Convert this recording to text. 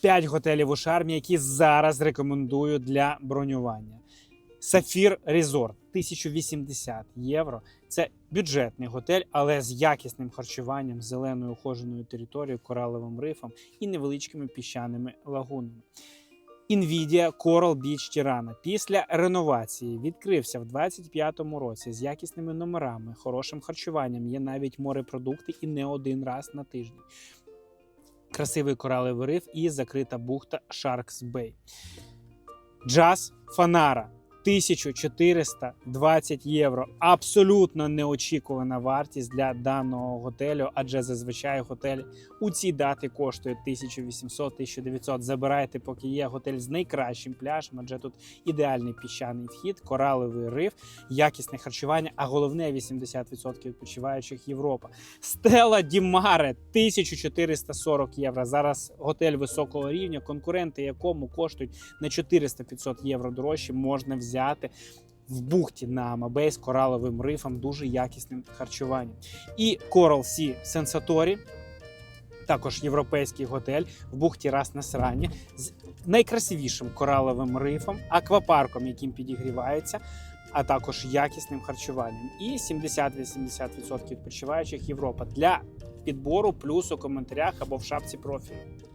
5 готелів у шармі, які зараз рекомендую для бронювання. Сафір Резорт 1080 євро. Це бюджетний готель, але з якісним харчуванням, зеленою ухоженою територією, кораловим рифом і невеличкими піщаними лагунами. Nvidia Coral Beach Tirana після реновації відкрився в 25-му році з якісними номерами, хорошим харчуванням. Є навіть морепродукти і не один раз на тиждень. Красивий кораловий риф і закрита бухта Sharks Bay. Джаз Фанара 1420 євро. Абсолютно неочікувана вартість для даного готелю, адже зазвичай готель у ці дати коштує 1800-1900. Забирайте, поки є готель з найкращим пляжем, адже тут ідеальний піщаний вхід, кораловий риф, якісне харчування, а головне 80% відпочиваючих Європа. Стела Дімаре 1440 євро. Зараз готель високого рівня, конкуренти якому коштують на 400-500 євро дорожче, можна взяти. В бухті на Амабей з кораловим рифом, дуже якісним харчуванням. І Coral Sea Sensatori, також європейський готель в бухті Рас Насрані з найкрасивішим кораловим рифом, аквапарком, яким підігрівається, а також якісним харчуванням. І 70-80% відпочиваючих Європа для підбору плюс у коментарях або в шапці профілю.